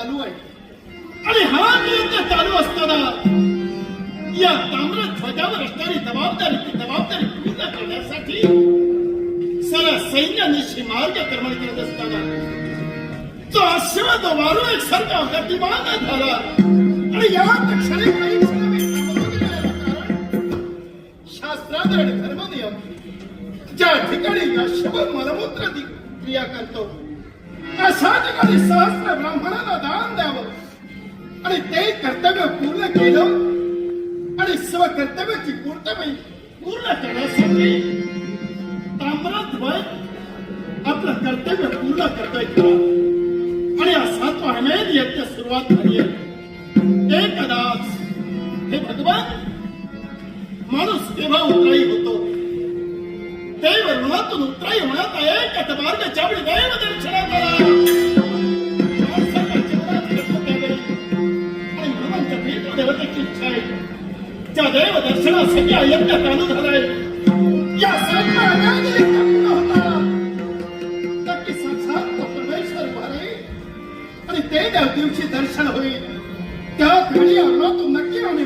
चालू आहे. आणि हा युद्ध चालू असताना या ताम्र ध्वजावर असणारी जबाबदारी ती जबाबदारी पूर्ण करण्यासाठी सर सैन्याने निश्चित मार्ग क्रमण करत असताना तो अश्वद वारू एक सारखा गतिमान झाला. आणि या क्षणी शास्त्रात आणि धर्मनियम ज्या ठिकाणी यशव मलमूत्र क्रिया करतो अशा ठिकाणी सहस्र ब्राह्मणांना दान द्यावं. आणि ते कर्तव्य पूर्ण केलं. आणि स्व कर्तव्याची पूर्तपणे पूर्ण करण्यासाठी ताम्रध्वज आपलं कर्तव्य पूर्ण करतोय. खरा आणि असा तो अमेद यज्ञ सुरुवात झाली ते कदाच हे भगवान माणूस तेव्हा उतराई होतो. ते ऋणातून उतराई होण्यात एकच मार्ग चावडी दैव दर्शनात आला. देवतेची इच्छा आहे त्या देव दर्शनासाठी अयोध्या यज्ञ चालू झालाय या नक्की तो परमेश्वर आणि ते त्या दिवशी दर्शन होईल त्या घडी तू नक्की होणार